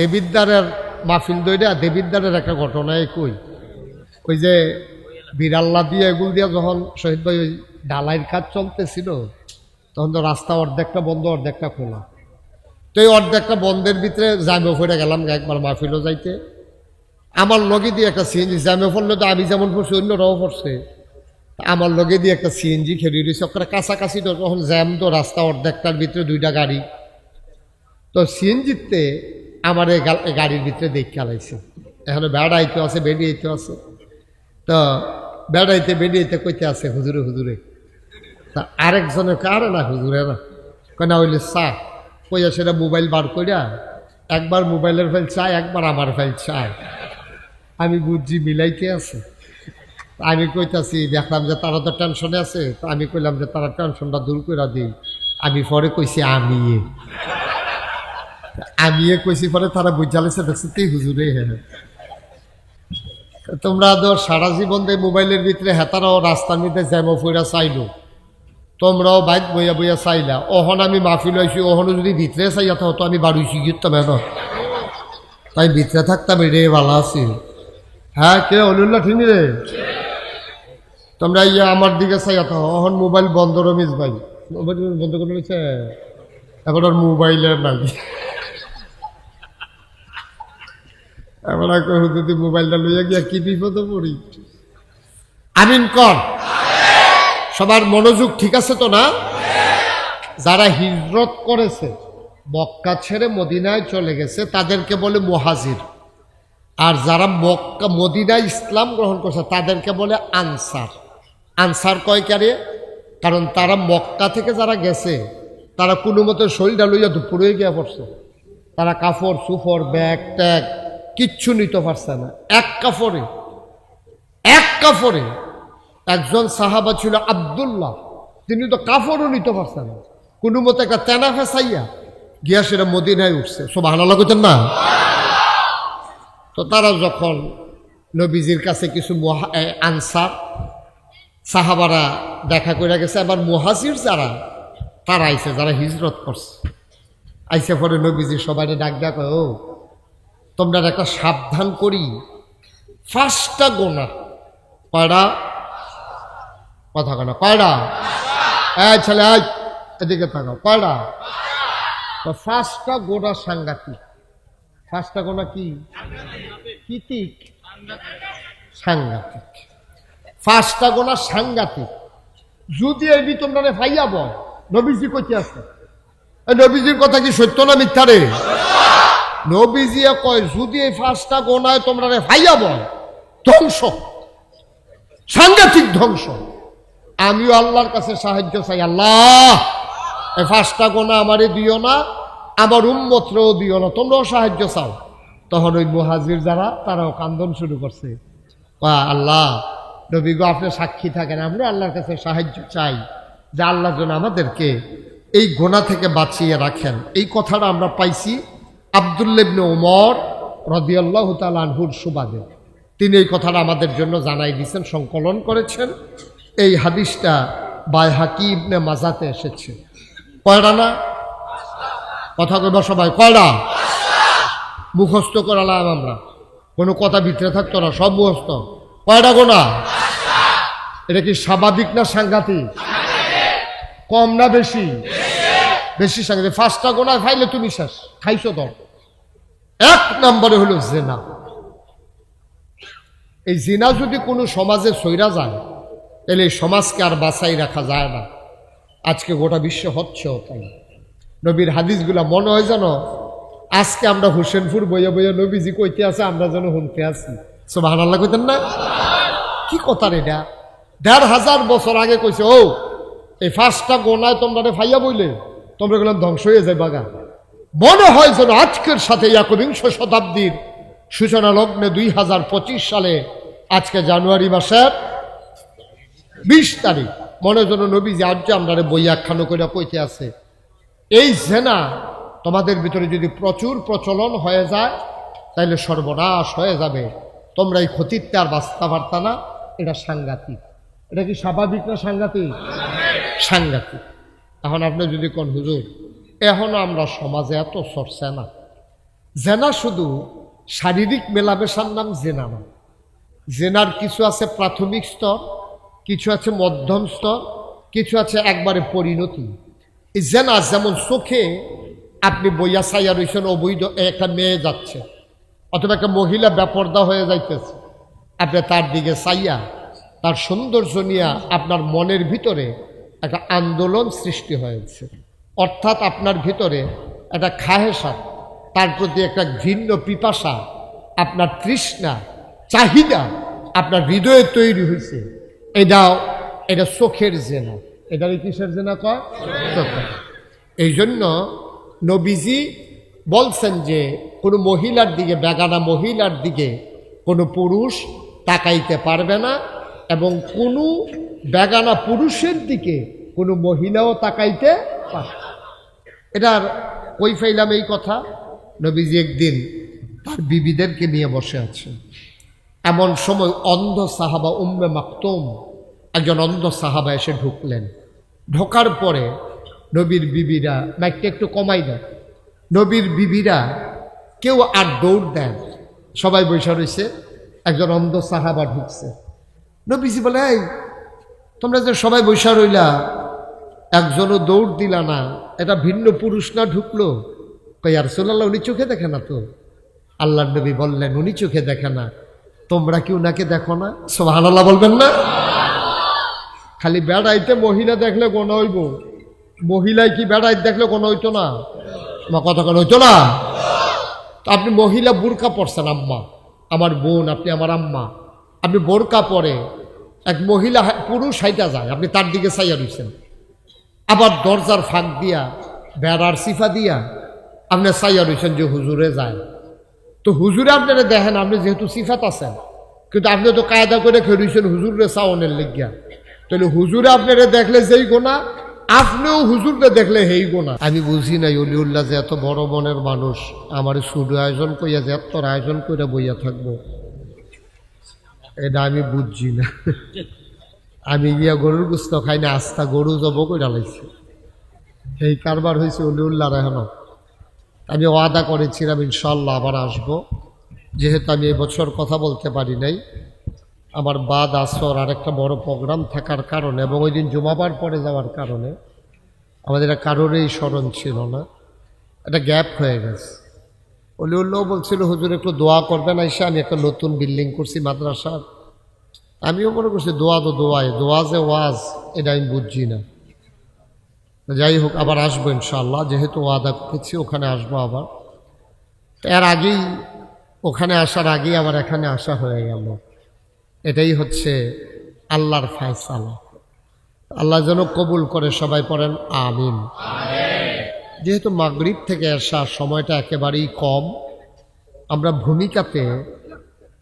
দেবিদ্দারের মাহফিল দইরা দেবিদ্দারের একটা ঘটনায় কই? ওই যে বিড়াল্লা দিয়ে এগুল দিয়া যখন শহীদ ভাই ওই ডালাইয়ের কাজ চলতেছিল, তখন তো রাস্তা অর্ধেকটা বন্ধ, অর্ধেকটা খোলা। তো এই অর্ধেকটা বন্ধের ভিতরে জামে ফিরে গেলাম একবার মাহফিলও যাইতে। আমার লগে দিয়ে একটা সিএনজি জামে ফেললে তো আমি যেমন পড়ছি, অন্যরাও পড়ছে। আমার লগে দিয়ে একটা সিএনজি খেলি রয়েছে, ওখানে কাছাকাছি তো তখন জ্যাম তো রাস্তা অর্ধেকটার ভিতরে দুইটা গাড়ি। তো সিএনজিতে আমার গাড়ির ভিতরে দেখে আলাইছে। এখানে বেড়াইতে আছে বেরিয়েতে আছে। তো বেড়াইতে বেরিয়েতে কইতে আছে, হুজুরে হুজুরে। তা আরেকজনের কারে না হুজুরে, না। কেনা হইলে চা। কইয়া সেটা মোবাইল বার কইরা একবার মোবাইলের ফাইল চায়, একবার আমার ফাইল চায়। আমি বুঝছি মিলাইতে আছে। আমি কইতাছি, দেখলাম যে তারা তো টেনশনে আছে। তো আমি কইলাম যে, তারা টেনশনটা দূর করে দিই আমি পরে কইছি, আমি। আমি এ কইছি পরে তারা বুঝালেছে দেখছি তুই হুজুরে হ্যাঁ তোমরা ধর সারা জীবন দিয়ে মোবাইলের ভিতরে হেতারাও রাস্তার মধ্যে জ্যামো ফুইরা চাইলো। তোমরাও বাইক বইয়া বইয়া চাইলা। ওহন আমি মাফি হয়েছি ওহনও যদি ভিতরে চাইয়া তো আমি বাড়ুইছি গিয়ে না তাই ভিতরে থাকতাম রে ভালো আছি। হ্যাঁ কে? অলিল্লা ঠিনি রে? তোমরা ইয়া আমার দিকে চাইয়া তো ওহন মোবাইল বন্ধ রমিস ভাই। মোবাইল বন্ধ করে এখন আর মোবাইলের নাই। আর কই যদি মোবাইলটা লইয়া গিয়া কি বিপদে পড়ি? আমিন কর। সবার মনোযোগ ঠিক আছে তো না? যারা হিজরত করেছে, মক্কা ছেড়ে মদিনায় চলে গেছে, তাদেরকে বলে মুহাজির। আর যারা মক্কা, মদিনায় ইসলাম গ্রহণ করছে, তাদেরকে বলে আনসার। আনসার কয় কারে কারণ তারা মক্কা থেকে যারা গেছে, তারা কোনো মতে শরীরটা লইয়া দুপুরে গিয়া পড়ছে। তারা কাপড় সুফর, ব্যাগ, ট্যাগ কিচ্ছু নিতে পারছে না। এক কাফরে এক কাফরে একজন সাহাবা ছিল আবদুল্লাহ। তিনি তো কাফরও নিতে পারছে না। কোনো মতে একটা তেনা ফেসাইয়া গিয়া সেটা মদিনায় উঠছে। সব ভালো লাগতেন না? তো তারা যখন নবীজির কাছে কিছু আনসার, সাহাবারা দেখা করে গেছে, আবার মহাজির যারা, তারা আইছে, যারা হিজরত করছে। আইসে পরে নবীজি সবাই ডাক ডাক ও তোমরা একটা সাবধান করি। ফার্স্টটা গোনা। কয়টা কথা কেন কয়টা এই ছেলে, এই, এদিকে থাকো কয়টা তো ফার্স্টটা গোনা সাংঘাতিক। ফার্স্টটা গোনা কি? কিতিক। সাংঘাতিক। ফার্স্টটা গোনা সাংঘাতিক। যদি এই তোমরা ফাইয়া বয় নবীজি কইতে আছে। নবীজির কথা কি সত্য না মিথ্যা রে? নবীজিয়া কয়, যদি এই ফার্স্টটা গোনায় তোমরা রে ভাইয়া বল, ধ্বংস সাংঘাতিক ধ্বংস আমিও আল্লাহর কাছে সাহায্য চাই, আল্লাহ, এই ফার্স্টটা গোনা আমারে দিও না, আমার উম্মতরেও দিও না, তোমরাও সাহায্য চাও। তখন ওই মুহাজির যারা, তারাও কান্দন শুরু করছে। বা আল্লাহ, নবী গো, আপনি সাক্ষী থাকেন, আমরা আল্লাহর কাছে সাহায্য চাই, যে আল্লাহ যেন আমাদেরকে এই গোনা থেকে বাঁচিয়ে রাখেন। এই কথাটা আমরা পাইছি আবদুল্লেবনে ওমর রদিয়াল্লাহ তালানহুর সুবাদে। তিনি এই কথাটা আমাদের জন্য জানাই দিয়েছেন, সংকলন করেছেন। এই হাদিসটা বাই হাকিবনে মাজাতে এসেছে। কয়টা না? কথা কইবা সবাই, কয়টা? মুখস্থ করালাম আমরা। কোনো কথা ভিতরে থাকতো না, সব মুখস্থ। কয়টা গোনা এটা কি স্বাভাবিক না সাংঘাতিক? কম না বেশি? বেশি সাংঘাতিক। ফার্স্টটা গোনা খাইলে তুমি শেষ, খাইছো তো এক নম্বরে হলো জেনা। এই জিনা যদি কোনো সমাজে সৈরা যায়, তাহলে এই সমাজকে আর বাঁচাই রাখা যায় না। আজকে গোটা বিশ্ব হচ্ছেও তাই নবীর হাদিসগুলা মনে হয় যেন, আজকে আমরা হোসেনপুর বইয়া বইয়া নবীজি কইতে আছে, আমরা যেন শুনতে আছি। সব আল্লাহ কইতেন না? কি কথা রে এটা দেড় হাজার বছর আগে কইছে, ও, এই ফার্স্টটা গোনায় তোমরা ফাইয়া বইলে। তোমরা গেলাম ধ্বংস হয়ে যায় বাগা মনে হয় যেন আজকের সাথে একবিংশ শতাব্দীর সূচনা লগ্নে দুই হাজার পঁচিশ সালে, আজকে জানুয়ারি মাসের বিশ তারিখ, মনে যেন আজ যে আমরা রে বই একখানো করে কইতে আছে। এই জেনা তোমাদের ভিতরে যদি প্রচুর প্রচলন হয়ে যায় তাহলে সর্বনাশ হয়ে যাবে। তোমরা এই ক্ষতিতে আর বাঁচতে পারতা না, এটা সাংঘাতিক। এটা কি স্বাভাবিক না সাংঘাতিক? সাংঘাতিক। এখন আপনি যদি কোন, হুজুর, এখনও আমরা সমাজে এত চর্চা না। জেনা শুধু শারীরিক মেলামেশার নাম জেনা না। জেনার কিছু আছে প্রাথমিক স্তর, কিছু আছে মধ্যম স্তর, কিছু আছে একবারে পরিণতি। এই জেনা যেমন চোখে আপনি বইয়া সাইয়া রয়েছেন অবৈধ একটা মেয়ে যাচ্ছে, অথবা একটা মহিলা ব্যাপর্দা হয়ে যাইতেছে। আপনি তার দিকে চাইয়া তার সৌন্দর্য নিয়ে আপনার মনের ভিতরে একটা আন্দোলন সৃষ্টি হয়েছে। অর্থাৎ আপনার ভিতরে একটা খাহেসা তার প্রতি একটা ঘৃণ্য পিপাসা, আপনার তৃষ্ণা, চাহিদা, আপনার হৃদয়ে তৈরি হয়েছে। এটাও এটা চোখের জেনা। এটারই কিসের জেনা কয়? এই জন্য নবীজি বলছেন যে, কোনো মহিলার দিকে, বেগানা মহিলার দিকে কোনো পুরুষ তাকাইতে পারবে না এবং কোনো বেগানা পুরুষের দিকে কোনো মহিলাও তাকাইতে পারবে না। এটার কই ফাইলাম এই কথা, নবীজি একদিন তার বিবিদেরকে নিয়ে বসে আছে এমন সময় অন্ধ সাহাবা উম্মে মাকতুম, একজন অন্ধ সাহাবা এসে ঢুকলেন। ঢোকার পরে নবীর বিবিরা মাইকটা একটু কমাই দেয় নবীর বিবিরা কেউ আর দৌড় দেন সবাই বৈশা রয়েছে, একজন অন্ধ সাহাবা ঢুকছে। নবীজি বলে, এই, তোমরা যে সবাই বৈশা রইলা, একজনও দৌড় দিলা না, এটা ভিন্ন পুরুষ না ঢুকলো? কই আর সোনাল্লাহ উনি চোখে দেখে না তো? আল্লাহ নবী বললেন, উনি চোখে দেখে না। তোমরা কি উনাকে দেখো না? সোহান আল্লাহ বলবেন না? খালি বেড়াইতে মহিলা দেখলে কোন হইব। মহিলায় কি বেড়াই দেখলে কোন হইতো না? কথা কোন, হইতো না? আপনি মহিলা বুরকা পড়ছেন আম্মা। আমার বোন, আপনি আমার আম্মা। আপনি বোরকা পরে এক মহিলা পুরুষ হাইটা যায়, আপনি তার দিকে চাইয়া রইছেন। আবার দরজার ফাঁক দিয়া, বেড়ার সিফা দিয়া আপনি চাইয়া রইছেন যে হুজুরে যায়। তো হুজুরে আপনারা দেখেন, আপনি যেহেতু সিফাত আছেন, কিন্তু আপনি তো কায়দা করে খেয়েছেন হুজুরে সাওনের লেগিয়া। তাহলে হুজুরে আপনারা দেখলে যেই গোনা আপনিও হুজুরকে দেখলে হেই গোনা আমি বুঝি নাই, অলিউল্লাহ যে এত বড় মনের মানুষ, আমার সুডু আয়োজন কইয়া যে এত আয়োজন করে বইয়া থাকব। এটা আমি বুঝছি না। আমি গিয়া গরুর গুস্ত খাই না, আস্তা গরু জব করে লাইছি। এই কারবার হয়েছে অলিউল্লাহ এখনও আমি ওয়াদা করেছিলাম ইনশাল্লাহ আবার আসব। যেহেতু আমি এবছর কথা বলতে পারি নাই, আমার বাদ আসর আর একটা বড় প্রোগ্রাম থাকার কারণে এবং ওই দিন জুমাবার পরে যাওয়ার কারণে, আমাদের এটা কারোরই স্মরণ ছিল না। একটা গ্যাপ হয়ে গেছে। অলি উল্লাহ বলছিল, হুজুর, একটু দোয়া করবেন এসে আমি একটা নতুন বিল্ডিং করছি মাদ্রাসার। আমিও মনে করছি, দোয়া তো দোয়াই, দোয়া যে ওয়াজ, এটা আমি বুঝছি না। যাই হোক, আবার আসব ইনশাল্লাহ যেহেতু ওয়াদা করেছি, ওখানে আসব আবার। এর আগেই, ওখানে আসার আগেই আবার এখানে আসা হয়ে গেল। এটাই হচ্ছে আল্লাহর ফায়সালা। আল্লাহ যেন কবুল করে সবাই পড়েন, আমিন। যেহেতু মাগরিব থেকে আসা সময়টা একেবারেই কম, আমরা ভূমিকাতে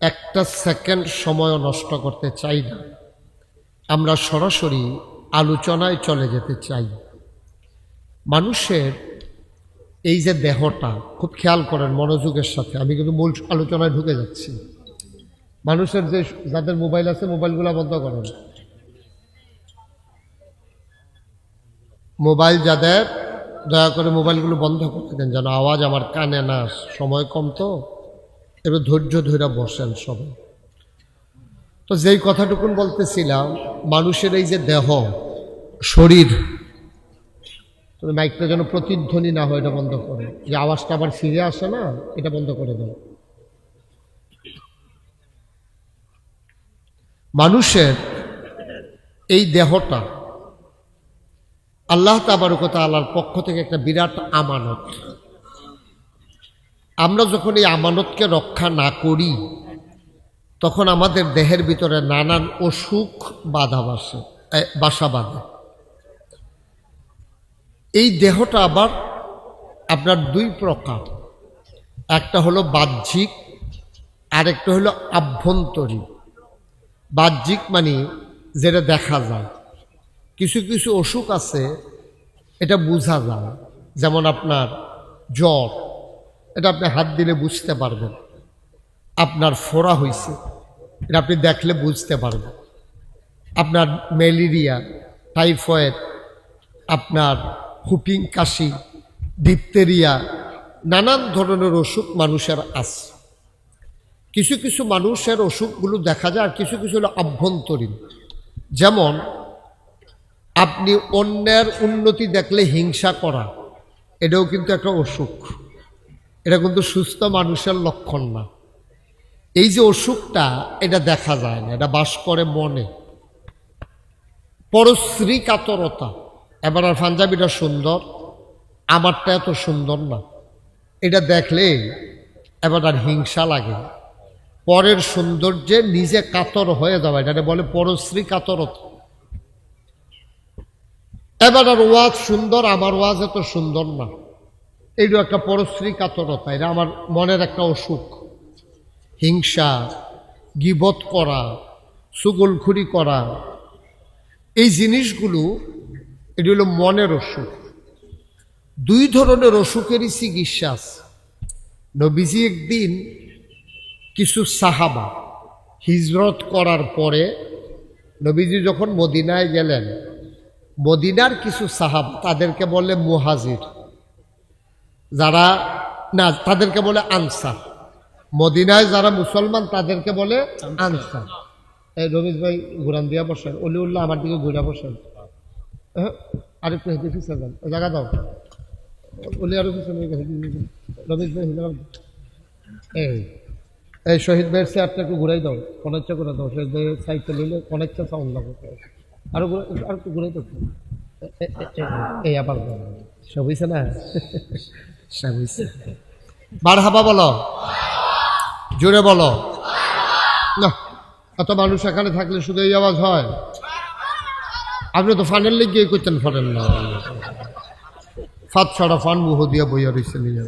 একটা সেকেন্ড সময়ও নষ্ট করতে চাই না। আমরা সরাসরি আলোচনায় চলে যেতে চাই। মানুষের এই যে দেহটা, খুব খেয়াল করেন মনোযোগের সাথে, আমি কিন্তু মূল আলোচনায় ঢুকে যাচ্ছি। মানুষের যে যাদের মোবাইল আছে, মোবাইলগুলো বন্ধ করেন। মোবাইল যাদের দয়া করে মোবাইলগুলো বন্ধ করে দেন, যেন আওয়াজ আমার কানে না সময় কম তো। এবার ধৈর্য ধৈরা বসেন সবাই। তো যেই কথাটুকুন বলতেছিলাম, মানুষের এই যে দেহ, শরীর, তুমি মাইকটা যেন প্রতিধ্বনি না হয় এটা বন্ধ করে। যে আওয়াজটা আবার ফিরে আসে না, এটা বন্ধ করে দাও মানুষের এই দেহটা আল্লাহ তাবারকতা আল্লাহর পক্ষ থেকে একটা বিরাট আমানত। আমরা যখন এই আমানতকে রক্ষা না করি, তখন আমাদের দেহের ভিতরে নানান অসুখ বাধা বাসে বাসা বাঁধে। এই দেহটা আবার আপনার দুই প্রকার। একটা হলো বাহ্যিক, আরেকটা হলো আভ্যন্তরীণ। বাহ্যিক মানে যেটা দেখা যায়। কিছু কিছু অসুখ আছে, এটা বোঝা যায়। যেমন আপনার জ্বর, এটা আপনি হাত দিলে বুঝতে পারবেন। আপনার ফোড়া হয়েছে এটা আপনি দেখলে বুঝতে পারবেন। আপনার ম্যালেরিয়া, টাইফয়েড, আপনার হুপিং কাশি ডিপতেরিয়া নানান ধরনের অসুখ মানুষের আছে। কিছু কিছু মানুষের অসুখগুলো দেখা যায় আর কিছু কিছু হলো আভ্যন্তরীণ। যেমন আপনি অন্যের উন্নতি দেখলে হিংসা করা, এটাও কিন্তু একটা অসুখ। এটা কিন্তু সুস্থ মানুষের লক্ষণ না। এই যে অসুখটা, এটা দেখা যায় না, এটা বাস করে মনে। পরশ্রী কাতরতা এবার আর পাঞ্জাবিটা সুন্দর, আমারটা এত সুন্দর না। এটা দেখলে এবার আর হিংসা লাগে। পরের সৌন্দর্যে নিজে কাতর হয়ে যাওয়া এটা বলে পরশ্রী কাতরতা এবার ওয়াজ সুন্দর, আমার ওয়াজ এত সুন্দর না। এইটা একটা পরশ্রী কাতরতা, এটা আমার মনের একটা অসুখ। হিংসা, গিবত করা সুগলখুরি করা, এই জিনিসগুলো, এটি হলো মনের অসুখ। দুই ধরনের অসুখেরই চিকিৎসা আছে। নবীজি একদিন কিছু সাহাবা হিজরত করার পরে নবীজি যখন মদিনায় গেলেন মদিনার কিছু সাহাব তাদেরকে বলে মুহাজির। যারা না, তাদেরকে বলে আনসার। মদিনায় যারা মুসলমান, তাদেরকে বলে আনসার। এই রমেশ ভাই ঘুরান দিয়া বসেন অলি উল্লাহ আমার দিকে ঘুরা বসেন। হ্যাঁ আরেকটু হেঁটে ফিসে যান জায়গা দাও। অলি আরও রমেশ ভাই এই এই শহীদ ভাইয়ের চেয়ারটা একটু ঘুরাই দাও, কনেকটা করে দাও। শহীদ ভাইয়ের সাইকেল হইলে কনেকটা সাউন্ড লাগবে। আরও ঘুরে- একটু এ- এ- এই আবার সব হয়েছে না? সব হয়েছে বার হাবা বলো। জোরে বলো। না, এত মানুষ এখানে থাকলে শুধু এই আওয়াজ হয়। আপনি তো ফানের লেগে করতেন ফরেন না ফাত ছাড়া ফান মুহ দিয়া বইয়া রয়েছে নিয়ে